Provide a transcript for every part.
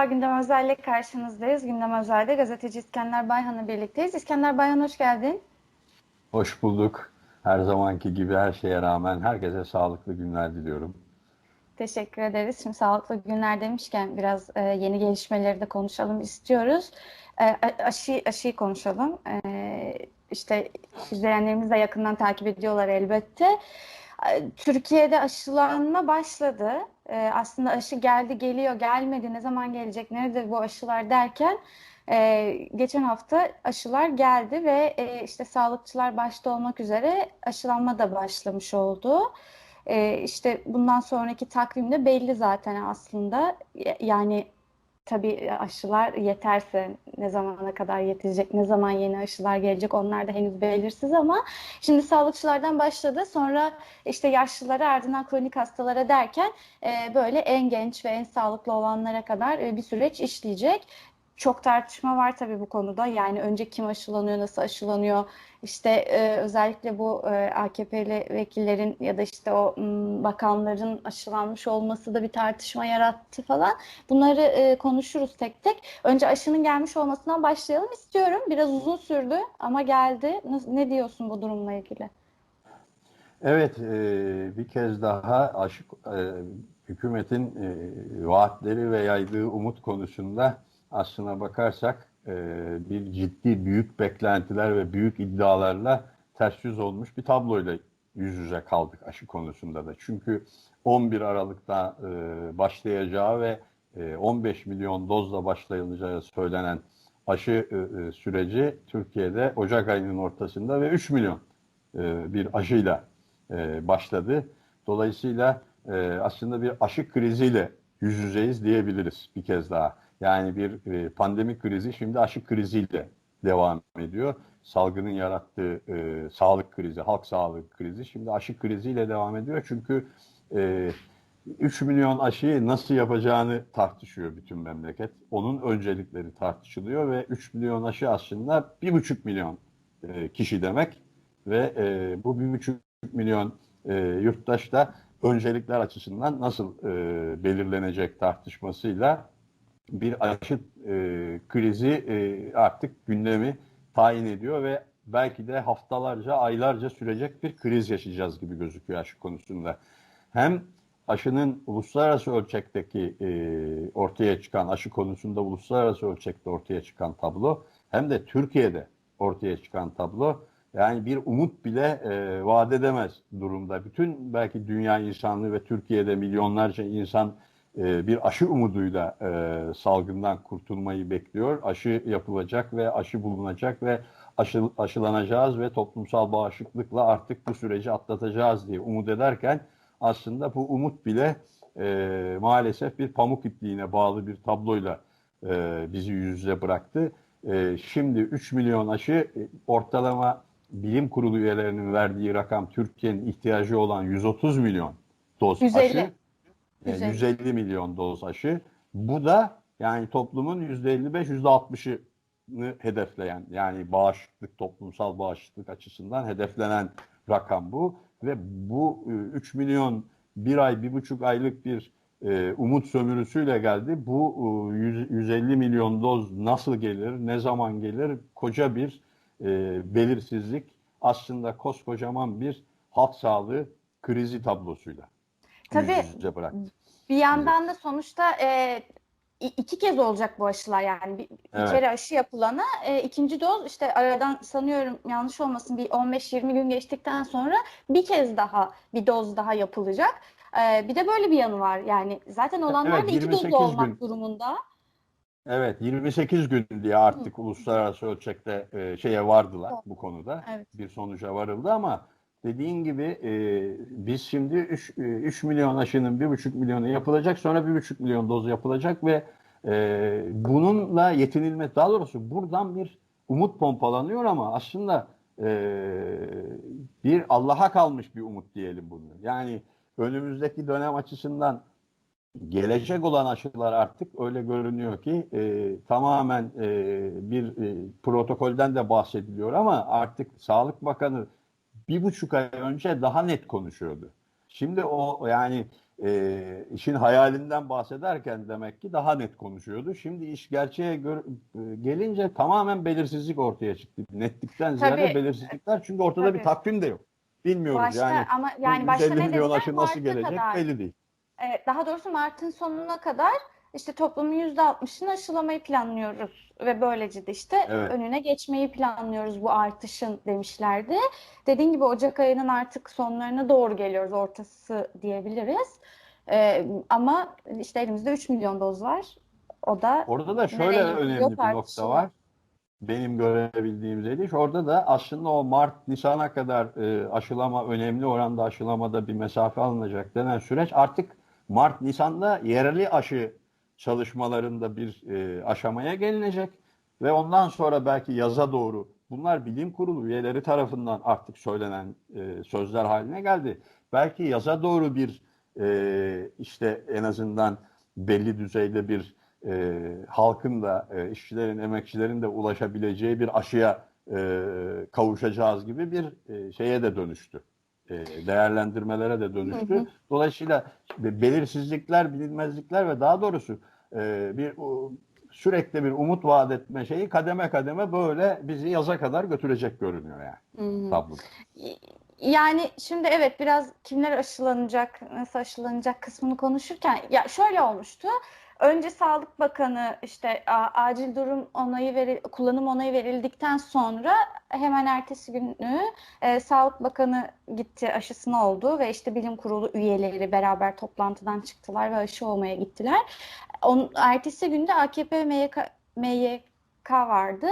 Merhaba, Gündem Özel'le karşınızdayız. Gündem Özel'de gazeteci İskender Bayhan'la birlikteyiz. İskender Bayhan hoş geldin. Hoş bulduk. Her zamanki gibi her şeye rağmen herkese sağlıklı günler diliyorum. Teşekkür ederiz. Şimdi sağlıklı günler demişken biraz e, yeni gelişmeleri de konuşalım istiyoruz. E, aşı, aşıyı konuşalım. E, işte izleyenlerimiz de yakından takip ediyorlar elbette. E, Türkiye'de aşılanma başladı. E, aslında aşı geldi, geliyor, gelmedi, ne zaman gelecek, nerede bu aşılar derken e, geçen hafta aşılar geldi ve e, işte sağlıkçılar başta olmak üzere aşılanma da başlamış oldu. E, işte bundan sonraki takvimde belli zaten aslında. Yani tabii aşılar yeterse ne zamana kadar yetecek, ne zaman yeni aşılar gelecek onlar da henüz belirsiz ama şimdi sağlıkçılardan başladı. Sonra işte yaşlılara ardından kronik hastalara derken e, böyle en genç ve en sağlıklı olanlara kadar e, bir süreç işleyecek çok tartışma var tabii bu konuda. Yani önce kim aşılanıyor, nasıl aşılanıyor? İşte e, özellikle bu e, AKP'li vekillerin ya da işte o m, bakanların aşılanmış olması da bir tartışma yarattı falan. Bunları e, konuşuruz tek tek. Önce aşının gelmiş olmasından başlayalım istiyorum. Biraz uzun sürdü ama geldi. Ne diyorsun bu durumla ilgili? Evet, e, bir kez daha aşı, e, hükümetin e, vaatleri ve yaydığı umut konusunda aslına bakarsak e, bir ciddi büyük beklentiler ve büyük iddialarla ters yüz olmuş bir tabloyla yüz yüze kaldık aşı konusunda da. Çünkü 11 Aralık'ta e, başlayacağı ve e, 15 milyon dozla başlayacağı söylenen aşı e, e, süreci Türkiye'de Ocak ayının ortasında ve 3 milyon e, bir aşıyla e, başladı. Dolayısıyla e, aslında bir aşı kriziyle yüz yüzeyiz diyebiliriz bir kez daha. Yani bir e, pandemi krizi şimdi aşı kriziyle devam ediyor. Salgının yarattığı e, sağlık krizi, halk sağlık krizi şimdi aşı kriziyle devam ediyor. Çünkü e, 3 milyon aşıyı nasıl yapacağını tartışıyor bütün memleket. Onun öncelikleri tartışılıyor ve 3 milyon aşı aslında 1,5 milyon e, kişi demek. Ve e, bu 1,5 milyon e, yurttaş da öncelikler açısından nasıl e, belirlenecek tartışmasıyla bir aşı e, krizi e, artık gündemi tayin ediyor ve belki de haftalarca, aylarca sürecek bir kriz yaşayacağız gibi gözüküyor aşı konusunda. Hem aşının uluslararası ölçekteki e, ortaya çıkan aşı konusunda uluslararası ölçekte ortaya çıkan tablo hem de Türkiye'de ortaya çıkan tablo yani bir umut bile e, vaat edemez durumda. Bütün belki dünya insanlığı ve Türkiye'de milyonlarca insan e, bir aşı umuduyla e, salgından kurtulmayı bekliyor. Aşı yapılacak ve aşı bulunacak ve aşı, aşılanacağız ve toplumsal bağışıklıkla artık bu süreci atlatacağız diye umut ederken aslında bu umut bile e, maalesef bir pamuk ipliğine bağlı bir tabloyla e, bizi yüz yüze bıraktı. E, şimdi 3 milyon aşı e, ortalama bilim kurulu üyelerinin verdiği rakam Türkiye'nin ihtiyacı olan 130 milyon doz 150. aşı. 150. 150 milyon doz aşı. Bu da yani toplumun %55, %60'ını hedefleyen yani bağışıklık, toplumsal bağışıklık açısından hedeflenen rakam bu. Ve bu 3 milyon bir ay, bir buçuk aylık bir e, umut sömürüsüyle geldi. Bu 100, 150 milyon doz nasıl gelir, ne zaman gelir koca bir e, belirsizlik aslında koskocaman bir halk sağlığı krizi tablosuyla. Tabii bir yandan da sonuçta e, iki kez olacak bu aşılar yani bir, evet. bir kere aşı yapılana e, ikinci doz işte aradan sanıyorum yanlış olmasın bir 15-20 gün geçtikten sonra bir kez daha bir doz daha yapılacak. E, bir de böyle bir yanı var yani zaten olanlar evet, da iki doz olmak gün. durumunda. Evet 28 gün diye artık Hı. uluslararası ölçekte e, şeye vardılar bu konuda. Evet. Bir sonuca varıldı ama dediğin gibi e, biz şimdi 3, 3 e, milyon aşının 1,5 milyonu yapılacak sonra 1,5 milyon doz yapılacak ve e, bununla yetinilmez. Daha doğrusu buradan bir umut pompalanıyor ama aslında e, bir Allah'a kalmış bir umut diyelim bunu. Yani önümüzdeki dönem açısından gelecek olan aşılar artık öyle görünüyor ki e, tamamen e, bir e, protokolden de bahsediliyor ama artık Sağlık Bakanı bir buçuk ay önce daha net konuşuyordu. Şimdi o yani e, işin hayalinden bahsederken demek ki daha net konuşuyordu. Şimdi iş gerçeğe gör- e, gelince tamamen belirsizlik ortaya çıktı. Netlikten ziyade Tabii. belirsizlikler çünkü ortada Tabii. bir takvim de yok. Bilmiyoruz Başta yani. ama yani başta 150 ne dediler? nasıl gelecek kadar. belli değil. Evet, daha doğrusu Mart'ın sonuna kadar işte toplumun %60'ını aşılamayı planlıyoruz ve böylece de işte Evet. önüne geçmeyi planlıyoruz bu artışın demişlerdi. Dediğin gibi Ocak ayının artık sonlarına doğru geliyoruz, ortası diyebiliriz. Ee, ama işte elimizde 3 milyon doz var. O da Orada da şöyle önemli bir nokta var. Benim görebildiğim Zeliş. Orada da aslında o Mart, Nisan'a kadar e, aşılama, önemli oranda aşılamada bir mesafe alınacak denen süreç artık Mart, Nisan'da yerli aşı çalışmalarında bir e, aşamaya gelinecek ve ondan sonra belki yaza doğru bunlar bilim kurulu üyeleri tarafından artık söylenen e, sözler haline geldi. Belki yaza doğru bir e, işte en azından belli düzeyde bir e, halkın da e, işçilerin, emekçilerin de ulaşabileceği bir aşıya e, kavuşacağız gibi bir e, şeye de dönüştü. E, değerlendirmelere de dönüştü. Hı hı. Dolayısıyla be- belirsizlikler, bilinmezlikler ve daha doğrusu e, bir sürekli bir umut vaat etme şeyi kademe kademe böyle bizi yaza kadar götürecek görünüyor yani tablo. Yani şimdi evet biraz kimler aşılanacak, nasıl aşılanacak kısmını konuşurken ya şöyle olmuştu. Önce Sağlık Bakanı işte acil durum onayı veri, kullanım onayı verildikten sonra hemen ertesi günü e, Sağlık Bakanı gitti aşısını oldu ve işte bilim kurulu üyeleri beraber toplantıdan çıktılar ve aşı olmaya gittiler. Onun, ertesi günde AKP MYK, MYK vardı.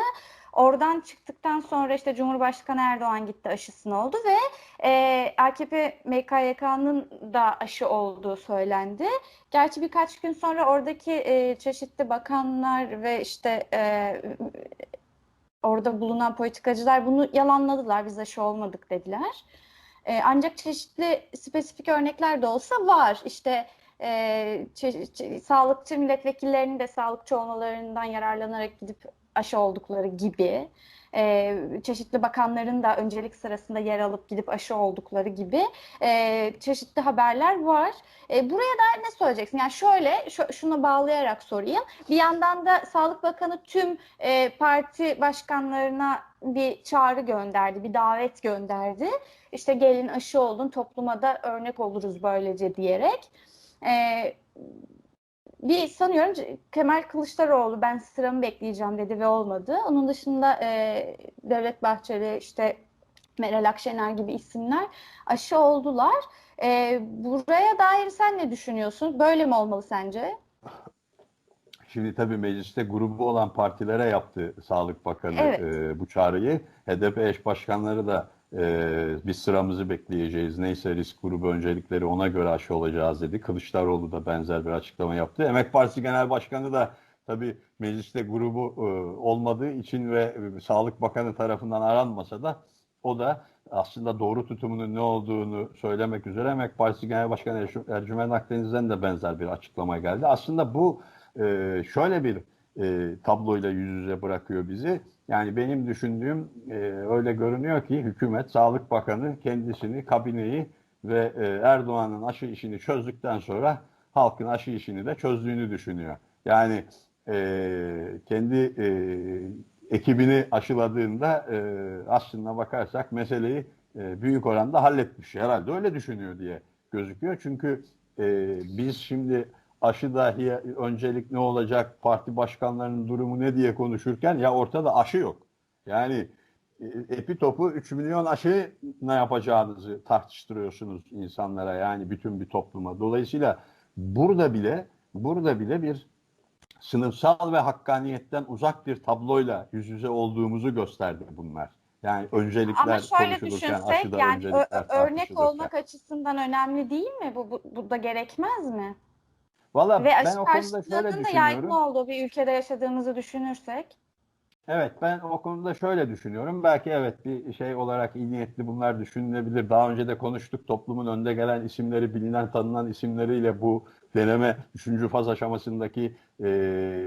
Oradan çıktıktan sonra işte Cumhurbaşkanı Erdoğan gitti aşısını oldu ve e, AKP MKYK'nın da aşı olduğu söylendi. Gerçi birkaç gün sonra oradaki e, çeşitli bakanlar ve işte e, orada bulunan politikacılar bunu yalanladılar. Biz aşı olmadık dediler. E, ancak çeşitli spesifik örnekler de olsa var. İşte e, sağlıkçı milletvekillerinin de sağlıkçı olmalarından yararlanarak gidip aşı oldukları gibi e, çeşitli bakanların da öncelik sırasında yer alıp gidip aşı oldukları gibi e, çeşitli haberler var. E, buraya dair ne söyleyeceksin? Yani şöyle şu, şunu bağlayarak sorayım. Bir yandan da Sağlık Bakanı tüm e, parti başkanlarına bir çağrı gönderdi, bir davet gönderdi. İşte gelin aşı olun, topluma da örnek oluruz böylece diyerek. E, bir sanıyorum Kemal Kılıçdaroğlu ben sıramı bekleyeceğim dedi ve olmadı. Onun dışında e, Devlet Bahçeli işte Meral Akşener gibi isimler aşı oldular. E, buraya dair sen ne düşünüyorsun? Böyle mi olmalı sence? Şimdi tabii mecliste grubu olan partilere yaptı Sağlık Bakanı Evet. e, bu çağrıyı. HDP eş başkanları da e, biz sıramızı bekleyeceğiz. Neyse risk grubu öncelikleri ona göre aşı olacağız dedi. Kılıçdaroğlu da benzer bir açıklama yaptı. Emek Partisi Genel Başkanı da tabii mecliste grubu e, olmadığı için ve e, Sağlık Bakanı tarafından aranmasa da o da aslında doğru tutumunun ne olduğunu söylemek üzere Emek Partisi Genel Başkanı Ercü- Ercüment Akdeniz'den de benzer bir açıklama geldi. Aslında bu e, şöyle bir e, tabloyla yüz yüze bırakıyor bizi. Yani benim düşündüğüm e, öyle görünüyor ki hükümet, Sağlık Bakanı kendisini, kabineyi ve e, Erdoğan'ın aşı işini çözdükten sonra halkın aşı işini de çözdüğünü düşünüyor. Yani e, kendi e, ekibini aşıladığında e, aslında bakarsak meseleyi e, büyük oranda halletmiş. Herhalde öyle düşünüyor diye gözüküyor. Çünkü e, biz şimdi aşı dahi öncelik ne olacak, parti başkanlarının durumu ne diye konuşurken ya ortada aşı yok. Yani e, epitopu 3 milyon aşı ne yapacağınızı tartıştırıyorsunuz insanlara yani bütün bir topluma. Dolayısıyla burada bile burada bile bir sınıfsal ve hakkaniyetten uzak bir tabloyla yüz yüze olduğumuzu gösterdi bunlar. Yani öncelikler Ama şöyle düşünsek yani örnek olmak açısından önemli değil mi? Bu, bu, bu da gerekmez mi? Valla Ve ben aşı o konuda şöyle karşıtlığının da yaygın düşünüyorum. olduğu bir ülkede yaşadığımızı düşünürsek. Evet ben o konuda şöyle düşünüyorum. Belki evet bir şey olarak iyi niyetli bunlar düşünülebilir. Daha önce de konuştuk toplumun önde gelen isimleri, bilinen tanınan isimleriyle bu deneme, üçüncü faz aşamasındaki e,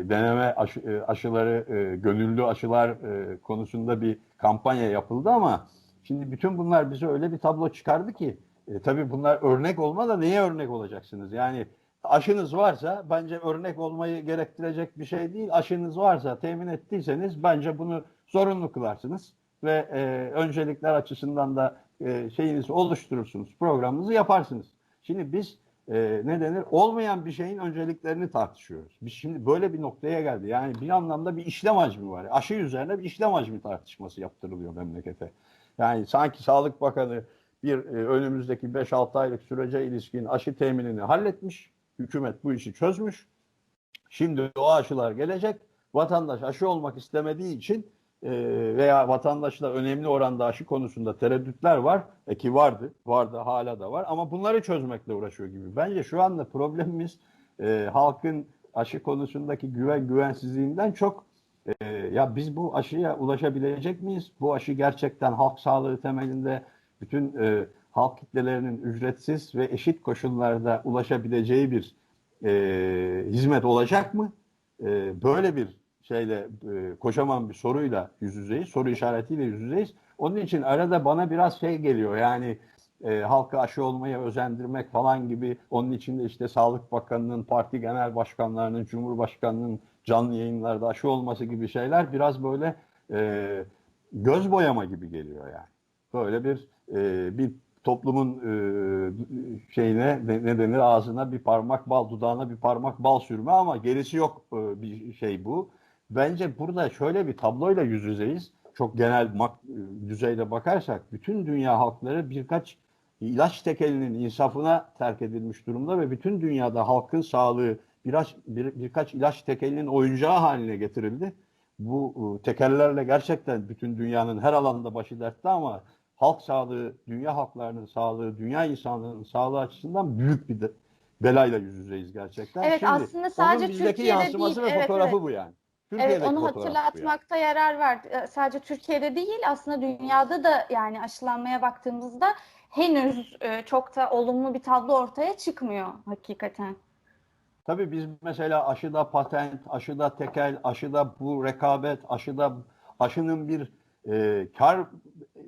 deneme aşı- e, aşıları, e, gönüllü aşılar e, konusunda bir kampanya yapıldı ama şimdi bütün bunlar bize öyle bir tablo çıkardı ki E, tabii bunlar örnek olma da neye örnek olacaksınız? Yani aşınız varsa bence örnek olmayı gerektirecek bir şey değil. Aşınız varsa temin ettiyseniz bence bunu zorunlu kılarsınız ve e, öncelikler açısından da e, şeyinizi oluşturursunuz, programınızı yaparsınız. Şimdi biz e, ne denir? Olmayan bir şeyin önceliklerini tartışıyoruz. Biz şimdi böyle bir noktaya geldi. Yani bir anlamda bir işlem hacmi var. Aşı üzerine bir işlem hacmi tartışması yaptırılıyor memlekete. Yani sanki Sağlık Bakanı bir e, önümüzdeki 5-6 aylık sürece ilişkin aşı teminini halletmiş. Hükümet bu işi çözmüş. Şimdi o aşılar gelecek. Vatandaş aşı olmak istemediği için e, veya vatandaşla önemli oranda aşı konusunda tereddütler var. E ki vardı, vardı hala da var ama bunları çözmekle uğraşıyor gibi. Bence şu anda problemimiz e, halkın aşı konusundaki güven güvensizliğinden çok e, ya biz bu aşıya ulaşabilecek miyiz? Bu aşı gerçekten halk sağlığı temelinde bütün e, halk kitlelerinin ücretsiz ve eşit koşullarda ulaşabileceği bir e, hizmet olacak mı? E, böyle bir şeyle e, kocaman bir soruyla yüz yüzeyiz, soru işaretiyle yüz yüzeyiz. Onun için arada bana biraz şey geliyor yani e, halkı aşı olmaya özendirmek falan gibi onun içinde işte Sağlık Bakanı'nın, parti genel başkanlarının, Cumhurbaşkanı'nın canlı yayınlarda aşı olması gibi şeyler biraz böyle e, göz boyama gibi geliyor yani. Böyle bir e, bir toplumun e, şeyine ne, ne denir ağzına bir parmak bal, dudağına bir parmak bal sürme ama gerisi yok e, bir şey bu. Bence burada şöyle bir tabloyla yüz yüzeyiz. Çok genel mak, e, düzeyde bakarsak bütün dünya halkları birkaç ilaç tekelinin insafına terk edilmiş durumda ve bütün dünyada halkın sağlığı birkaç, bir, birkaç ilaç tekelinin oyuncağı haline getirildi. Bu e, tekellerle gerçekten bütün dünyanın her alanında başı dertte ama halk sağlığı, dünya halklarının sağlığı, dünya insanlığının sağlığı açısından büyük bir de, belayla yüz yüzeyiz gerçekten. Evet Şimdi, aslında sadece onun Türkiye'de yansıması değil. ve Evet, fotoğrafı evet. bu yani. Evet Türkiye'deki onu fotoğrafı bu yani. hatırlatmakta yarar var. Ee, Sadece Türkiye'de değil aslında dünyada da yani aşılanmaya baktığımızda henüz e, çok da olumlu bir tablo ortaya çıkmıyor hakikaten. Tabii biz mesela aşıda patent, aşıda tekel, aşıda bu rekabet, aşıda aşının bir e, kar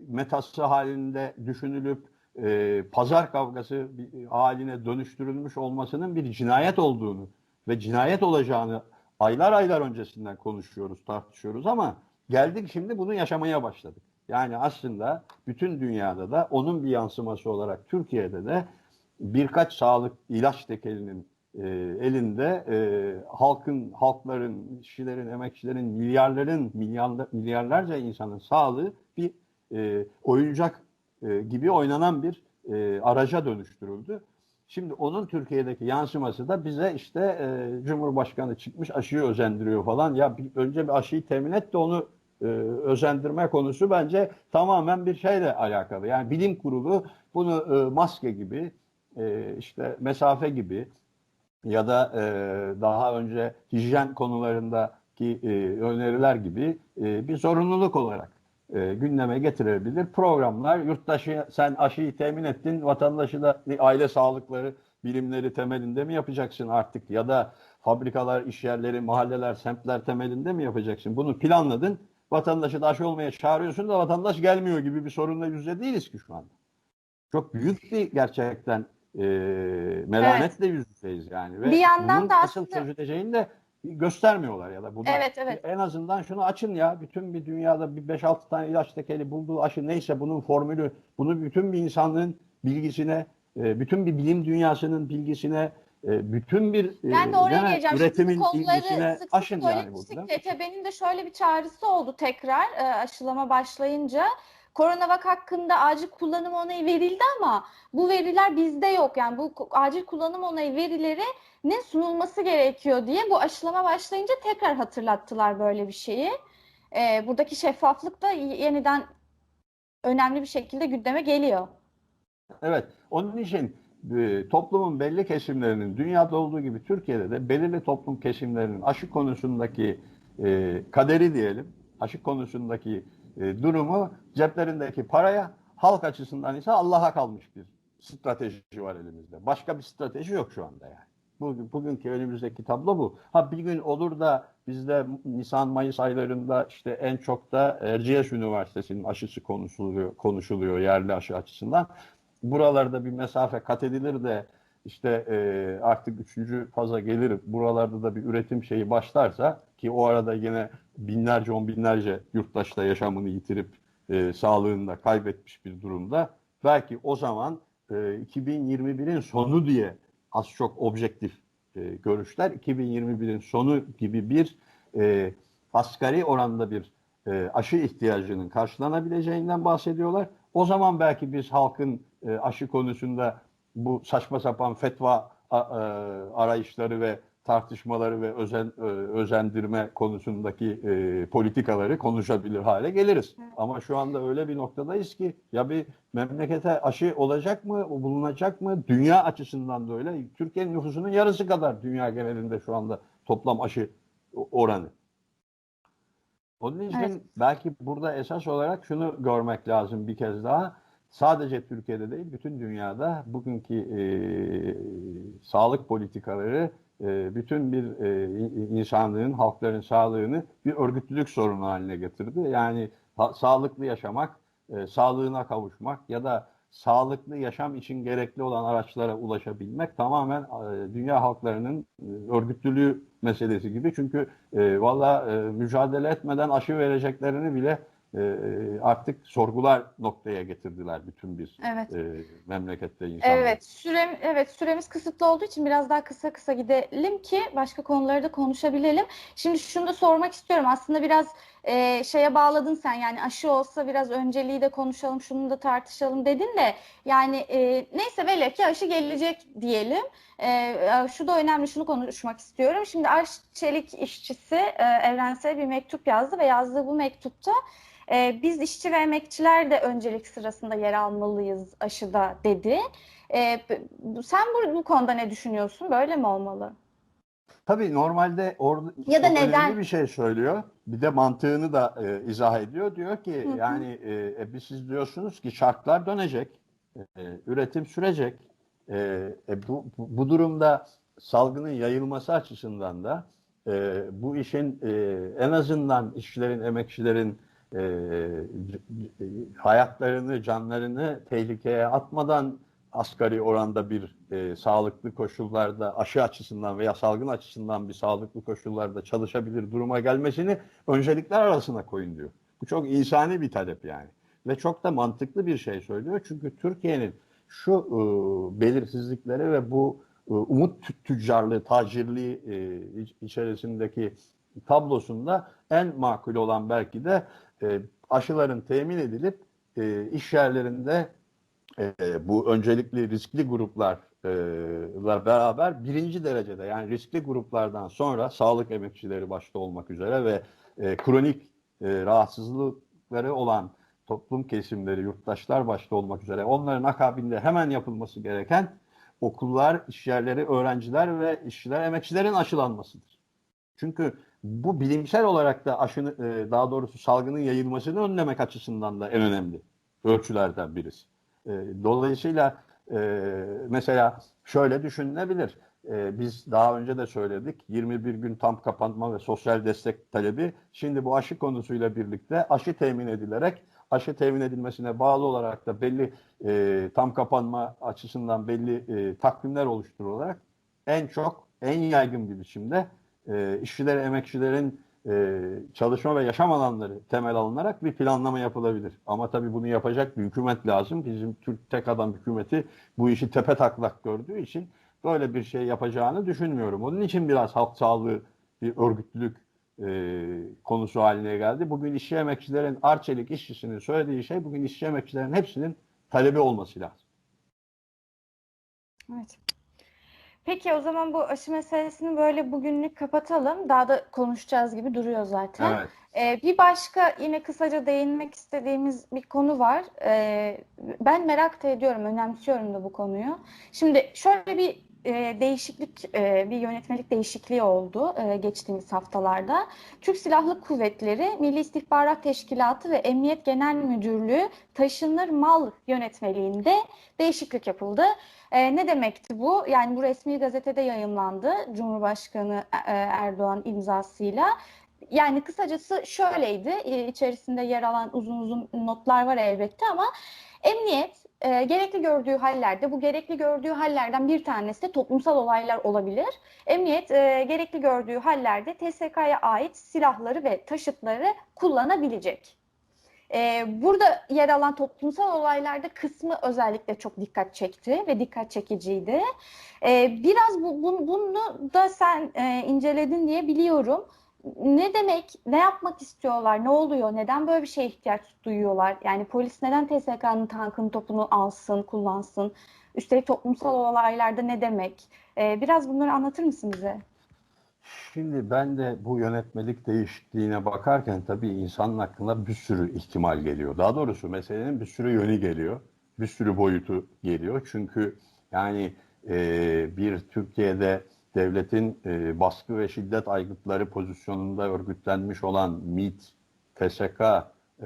metası halinde düşünülüp e, pazar kavgası bir- haline dönüştürülmüş olmasının bir cinayet olduğunu ve cinayet olacağını aylar aylar öncesinden konuşuyoruz, tartışıyoruz ama geldik şimdi bunu yaşamaya başladık. Yani aslında bütün dünyada da onun bir yansıması olarak Türkiye'de de birkaç sağlık ilaç tekelinin e, elinde e, halkın, halkların, kişilerin, emekçilerin, milyarların, milyarlar, milyarlarca insanın sağlığı e, oyuncak e, gibi oynanan bir e, araca dönüştürüldü. Şimdi onun Türkiye'deki yansıması da bize işte e, Cumhurbaşkanı çıkmış aşıyı özendiriyor falan. Ya bir, önce bir aşıyı temin et de onu e, özendirme konusu bence tamamen bir şeyle alakalı. Yani bilim kurulu bunu e, maske gibi, e, işte mesafe gibi ya da e, daha önce hijyen konularındaki e, öneriler gibi e, bir zorunluluk olarak e, gündeme getirebilir. Programlar yurttaşı sen aşıyı temin ettin, vatandaşı da aile sağlıkları bilimleri temelinde mi yapacaksın artık ya da fabrikalar, iş yerleri, mahalleler, semtler temelinde mi yapacaksın? Bunu planladın. Vatandaşı da aşı olmaya çağırıyorsun da vatandaş gelmiyor gibi bir sorunla yüz yüze değiliz ki şu anda. Çok büyük bir gerçekten e, melanetle yüz yüzeyiz yani. Ve Bir yandan da aslında- çözüleceğini de göstermiyorlar ya da bunlar. Evet evet. En azından şunu açın ya. Bütün bir dünyada bir 5-6 tane ilaç tekeli bulduğu aşı neyse bunun formülü, bunu bütün bir insanlığın bilgisine, e, bütün bir bilim dünyasının bilgisine, e, bütün bir e, Ben de oraya gene geleceğim. Şimdi üretimin konuları bilgisine sık sık aşın yani burada. TTB'nin de şöyle bir çağrısı oldu tekrar aşılama başlayınca. Coronavac hakkında acil kullanım onayı verildi ama bu veriler bizde yok. Yani bu acil kullanım onayı verileri ne sunulması gerekiyor diye bu aşılama başlayınca tekrar hatırlattılar böyle bir şeyi. E, buradaki şeffaflık da yeniden önemli bir şekilde gündeme geliyor. Evet, onun için e, toplumun belli kesimlerinin dünyada olduğu gibi Türkiye'de de belirli toplum kesimlerinin aşı konusundaki e, kaderi diyelim, aşı konusundaki e, durumu ceplerindeki paraya, halk açısından ise Allah'a kalmış bir strateji var elimizde. Başka bir strateji yok şu anda yani. Bugün, bugünkü önümüzdeki tablo bu. Ha bir gün olur da bizde Nisan-Mayıs aylarında işte en çok da Erciyes Üniversitesi'nin aşısı konuşuluyor, konuşuluyor yerli aşı açısından. buralarda bir mesafe kat edilir de işte e, artık üçüncü faza gelir buralarda da bir üretim şeyi başlarsa ki o arada yine binlerce on binlerce yurttaş da yaşamını yitirip e, sağlığını da kaybetmiş bir durumda belki o zaman e, 2021'in sonu diye az çok objektif e, görüşler 2021'in sonu gibi bir e, asgari oranda bir e, aşı ihtiyacının karşılanabileceğinden bahsediyorlar. O zaman belki biz halkın e, aşı konusunda bu saçma sapan fetva a, e, arayışları ve tartışmaları ve özen e, özendirme konusundaki e, politikaları konuşabilir hale geliriz. Ama şu anda öyle bir noktadayız ki ya bir memlekete aşı olacak mı, bulunacak mı? Dünya açısından da öyle. Türkiye'nin nüfusunun yarısı kadar dünya genelinde şu anda toplam aşı oranı. Onun için Evet. belki burada esas olarak şunu görmek lazım bir kez daha. Sadece Türkiye'de değil, bütün dünyada bugünkü e, sağlık politikaları e, bütün bir e, in- insanlığın, halkların sağlığını bir örgütlülük sorunu haline getirdi. Yani ha- sağlıklı yaşamak, e, sağlığına kavuşmak ya da sağlıklı yaşam için gerekli olan araçlara ulaşabilmek tamamen e, dünya halklarının e, örgütlülüğü meselesi gibi. Çünkü e, valla e, mücadele etmeden aşı vereceklerini bile e, artık sorgular noktaya getirdiler bütün bir Evet. e, memlekette insanlar. Evet, sürem evet süremiz kısıtlı olduğu için biraz daha kısa kısa gidelim ki başka konuları da konuşabilelim. Şimdi şunu da sormak istiyorum. Aslında biraz e, şeye bağladın sen yani aşı olsa biraz önceliği de konuşalım, şunu da tartışalım dedin de yani e, neyse velev ki aşı gelecek diyelim. E, e, şu da önemli, şunu konuşmak istiyorum. Şimdi Arçelik işçisi e, Evrensel'e bir mektup yazdı ve yazdığı bu mektupta e, biz işçi ve emekçiler de öncelik sırasında yer almalıyız aşıda dedi. E, sen bu, bu konuda ne düşünüyorsun? Böyle mi olmalı? Tabii normalde orada Ya da neden? önemli bir şey söylüyor. Bir de mantığını da e, izah ediyor. Diyor ki Hı hı. yani e, e, biz siz diyorsunuz ki şartlar dönecek, e, üretim sürecek. E, e, bu, bu, durumda salgının yayılması açısından da e, bu işin e, en azından işçilerin, emekçilerin e, hayatlarını, canlarını tehlikeye atmadan asgari oranda bir e, sağlıklı koşullarda aşı açısından veya salgın açısından bir sağlıklı koşullarda çalışabilir duruma gelmesini öncelikler arasına koyun diyor. Bu çok insani bir talep yani. Ve çok da mantıklı bir şey söylüyor. Çünkü Türkiye'nin şu e, belirsizlikleri ve bu e, umut tü- tüccarlığı, tacirliği e, iç- içerisindeki tablosunda en makul olan belki de e, aşıların temin edilip e, iş yerlerinde e, bu öncelikli riskli gruplarla beraber birinci derecede yani riskli gruplardan sonra sağlık emekçileri başta olmak üzere ve e, kronik e, rahatsızlıkları olan toplum kesimleri, yurttaşlar başta olmak üzere onların akabinde hemen yapılması gereken okullar, iş yerleri, öğrenciler ve işçiler, emekçilerin aşılanmasıdır. Çünkü bu bilimsel olarak da aşını, daha doğrusu salgının yayılmasını önlemek açısından da en önemli ölçülerden birisi. Dolayısıyla e, mesela şöyle düşünülebilir. E, Biz daha önce de söyledik 21 gün tam kapanma ve sosyal destek talebi şimdi bu aşı konusuyla birlikte aşı temin edilerek aşı temin edilmesine bağlı olarak da belli e, tam kapanma açısından belli e, takvimler oluşturularak en çok en yaygın bir biçimde e, işçiler, emekçilerin e, çalışma ve yaşam alanları temel alınarak bir planlama yapılabilir. Ama tabii bunu yapacak bir hükümet lazım. Bizim Türk tek adam hükümeti bu işi tepe taklak gördüğü için böyle bir şey yapacağını düşünmüyorum. Onun için biraz halk sağlığı bir örgütlülük e, konusu haline geldi. Bugün işçi emekçilerin Arçelik işçisinin söylediği şey bugün işçi emekçilerin hepsinin talebi olması lazım. Evet. Peki o zaman bu aşı meselesini böyle bugünlük kapatalım. Daha da konuşacağız gibi duruyor zaten. Evet. Ee, bir başka yine kısaca değinmek istediğimiz bir konu var. Ee, ben merak da ediyorum, önemsiyorum da bu konuyu. Şimdi şöyle bir e, değişiklik, e, bir yönetmelik değişikliği oldu e, geçtiğimiz haftalarda. Türk Silahlı Kuvvetleri, Milli İstihbarat Teşkilatı ve Emniyet Genel Müdürlüğü taşınır mal yönetmeliğinde değişiklik yapıldı. E, ne demekti bu? Yani bu resmi gazetede yayımlandı Cumhurbaşkanı e, Erdoğan imzasıyla. Yani kısacası şöyleydi. e, içerisinde yer alan uzun uzun notlar var elbette ama emniyet e, gerekli gördüğü hallerde bu gerekli gördüğü hallerden bir tanesi de toplumsal olaylar olabilir. Emniyet e, gerekli gördüğü hallerde TSK'ya ait silahları ve taşıtları kullanabilecek. E, burada yer alan toplumsal olaylarda kısmı özellikle çok dikkat çekti ve dikkat çekiciydi. E, biraz bu, bu- bunu da sen e, inceledin diye biliyorum. Ne demek, ne yapmak istiyorlar, ne oluyor, neden böyle bir şeye ihtiyaç duyuyorlar? Yani polis neden TSK'nın tankın topunu alsın, kullansın? Üstelik toplumsal olaylarda ne demek? E, biraz bunları anlatır mısın bize? Şimdi ben de bu yönetmelik değişikliğine bakarken tabii insanın aklına bir sürü ihtimal geliyor. Daha doğrusu meselenin bir sürü yönü geliyor. Bir sürü boyutu geliyor. Çünkü yani e, bir Türkiye'de devletin e, baskı ve şiddet aygıtları pozisyonunda örgütlenmiş olan MİT, TSK,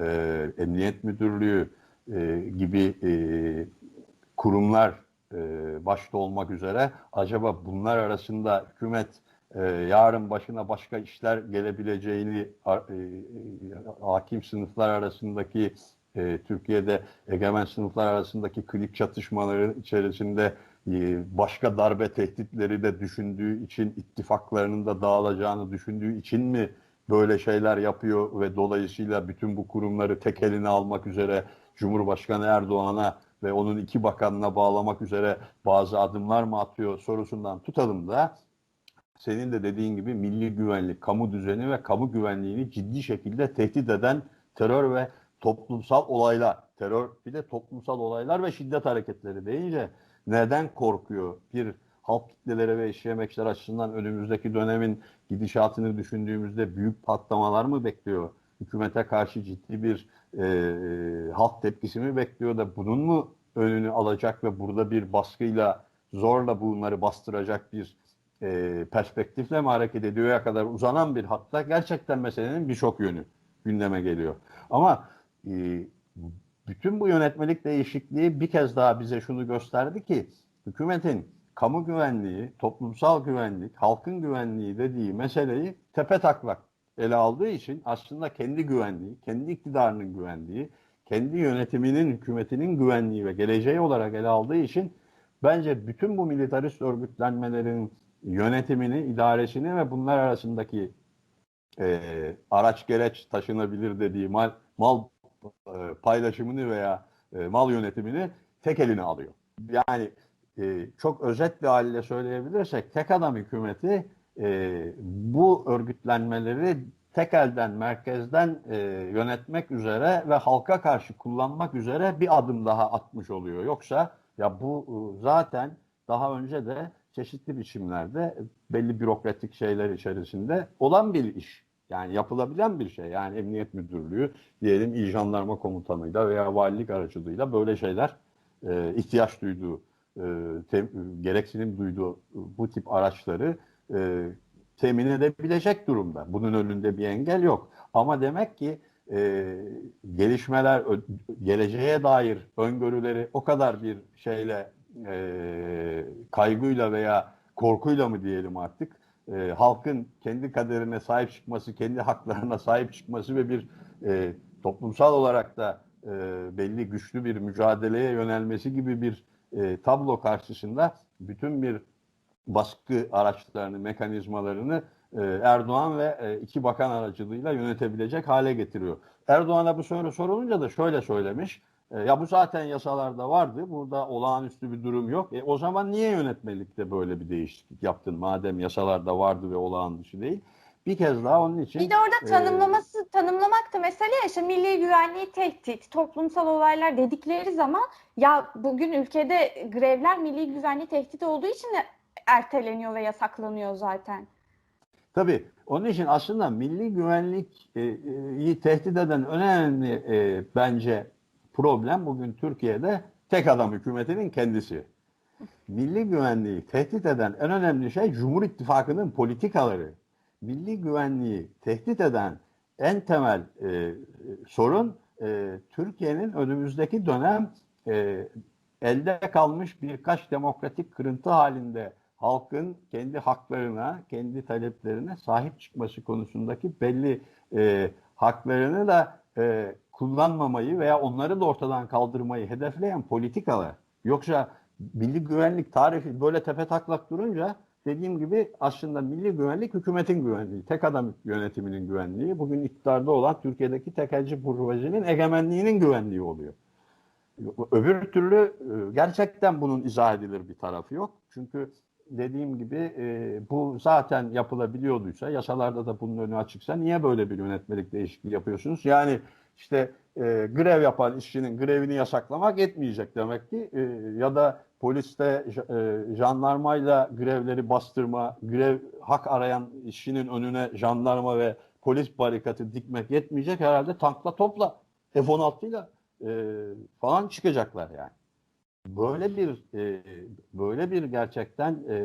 e, Emniyet Müdürlüğü e, gibi e, kurumlar e, başta olmak üzere acaba bunlar arasında hükümet e, yarın başına başka işler gelebileceğini e, hakim sınıflar arasındaki e, Türkiye'de egemen sınıflar arasındaki klik çatışmaları içerisinde başka darbe tehditleri de düşündüğü için ittifaklarının da dağılacağını düşündüğü için mi böyle şeyler yapıyor ve dolayısıyla bütün bu kurumları tek eline almak üzere Cumhurbaşkanı Erdoğan'a ve onun iki bakanına bağlamak üzere bazı adımlar mı atıyor sorusundan tutalım da senin de dediğin gibi milli güvenlik, kamu düzeni ve kamu güvenliğini ciddi şekilde tehdit eden terör ve toplumsal olaylar, terör bir de toplumsal olaylar ve şiddet hareketleri deyince neden korkuyor? Bir halk kitleleri ve işçi emekçiler açısından önümüzdeki dönemin gidişatını düşündüğümüzde büyük patlamalar mı bekliyor? Hükümete karşı ciddi bir e, halk tepkisi mi bekliyor da bunun mu önünü alacak ve burada bir baskıyla zorla bunları bastıracak bir e, perspektifle mi hareket ediyor'a kadar uzanan bir hatta gerçekten meselenin birçok yönü gündeme geliyor. Ama e, bütün bu yönetmelik değişikliği bir kez daha bize şunu gösterdi ki hükümetin kamu güvenliği, toplumsal güvenlik, halkın güvenliği dediği meseleyi tepe taklak ele aldığı için aslında kendi güvenliği, kendi iktidarının güvenliği, kendi yönetiminin, hükümetinin güvenliği ve geleceği olarak ele aldığı için bence bütün bu militarist örgütlenmelerin yönetimini, idaresini ve bunlar arasındaki e, araç gereç taşınabilir dediği mal, mal e, paylaşımını veya e, mal yönetimini tek eline alıyor. Yani e, çok özet bir haliyle söyleyebilirsek tek adam hükümeti bu örgütlenmeleri tek elden, merkezden yönetmek üzere ve halka karşı kullanmak üzere bir adım daha atmış oluyor. Yoksa ya bu zaten daha önce de çeşitli biçimlerde belli bürokratik şeyler içerisinde olan bir iş. Yani yapılabilen bir şey. Yani Emniyet Müdürlüğü diyelim İl Jandarma Komutanı'yla veya valilik aracılığıyla böyle şeyler e, ihtiyaç duyduğu, e, te, gereksinim duyduğu bu tip araçları e, temin edebilecek durumda. Bunun önünde bir engel yok. Ama demek ki e, gelişmeler, ö, geleceğe dair öngörüleri o kadar bir şeyle e, kaygıyla veya korkuyla mı diyelim artık e, halkın kendi kaderine sahip çıkması, kendi haklarına sahip çıkması ve bir e, toplumsal olarak da e, belli güçlü bir mücadeleye yönelmesi gibi bir e, tablo karşısında bütün bir baskı araçlarını, mekanizmalarını e, Erdoğan ve e, iki bakan aracılığıyla yönetebilecek hale getiriyor. Erdoğan'a bu soru sorulunca da şöyle söylemiş. E, ya bu zaten yasalarda vardı. Burada olağanüstü bir durum yok. E, o zaman niye yönetmelikte böyle bir değişiklik yaptın? Madem yasalarda vardı ve olağan dışı değil. Bir kez daha onun için. Bir de orada tanımlaması, tanımlamak da mesele ya işte milli güvenliği tehdit, toplumsal olaylar dedikleri zaman ya bugün ülkede grevler milli güvenliği tehdit olduğu için de erteleniyor ve yasaklanıyor zaten. Tabii. Onun için aslında milli güvenliği tehdit eden önemli e, bence problem bugün Türkiye'de tek adam hükümetinin kendisi. Milli güvenliği tehdit eden en önemli şey Cumhur İttifakı'nın politikaları. Milli güvenliği tehdit eden en temel e, sorun e, Türkiye'nin önümüzdeki dönem e, elde kalmış birkaç demokratik kırıntı halinde halkın kendi haklarına, kendi taleplerine sahip çıkması konusundaki belli e, haklarını da e, kullanmamayı veya onları da ortadan kaldırmayı hedefleyen politikalar. Yoksa milli güvenlik tarifi böyle tepe taklak durunca dediğim gibi aslında milli güvenlik hükümetin güvenliği, tek adam yönetiminin güvenliği, bugün iktidarda olan Türkiye'deki tekelci burjuvazinin egemenliğinin güvenliği oluyor. Öbür türlü e, gerçekten bunun izah edilir bir tarafı yok. Çünkü dediğim gibi e, bu zaten yapılabiliyorduysa, yasalarda da bunun önü açıksa niye böyle bir yönetmelik değişikliği yapıyorsunuz? Yani işte e, grev yapan işçinin grevini yasaklamak yetmeyecek demek ki e, ya da poliste e, jandarmayla grevleri bastırma, grev hak arayan işçinin önüne jandarma ve polis barikatı dikmek yetmeyecek herhalde tankla topla F-16 ile e, falan çıkacaklar yani. Böyle bir e, böyle bir gerçekten e,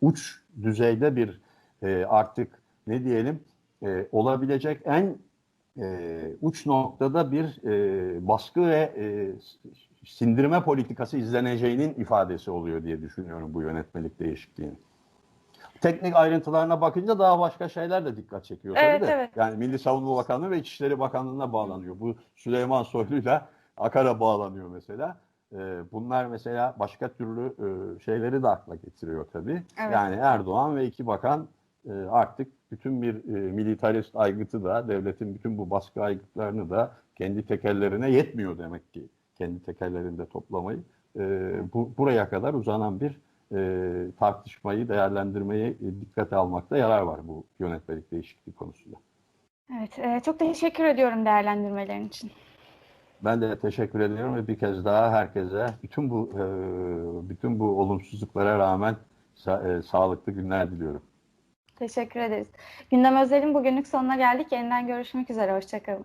uç düzeyde bir e, artık ne diyelim e, olabilecek en e, uç noktada bir e, baskı ve e, sindirme politikası izleneceğinin ifadesi oluyor diye düşünüyorum bu yönetmelik değişikliğinin. Teknik ayrıntılarına bakınca daha başka şeyler de dikkat çekiyor. tabii Evet, de. evet. Yani Milli Savunma Bakanlığı ve İçişleri Bakanlığı'na bağlanıyor. Bu Süleyman Soylu'yla Akar'a bağlanıyor mesela. Ee, bunlar mesela başka türlü e, şeyleri de akla getiriyor tabii. Evet. Yani Erdoğan ve iki bakan e, artık bütün bir e, militarist aygıtı da devletin bütün bu baskı aygıtlarını da kendi tekellerine yetmiyor demek ki. Kendi tekellerinde toplamayı. Bu, buraya kadar uzanan bir tartışmayı, değerlendirmeyi dikkate almakta yarar var bu yönetmelik değişikliği konusunda. Evet, çok teşekkür ediyorum değerlendirmelerin için. Ben de teşekkür ediyorum ve bir kez daha herkese bütün bu e, bütün bu olumsuzluklara rağmen sa- e, sağlıklı günler diliyorum. Teşekkür ederiz. Gündem Özel'in bugünlük sonuna geldik. Yeniden görüşmek üzere. Hoşçakalın.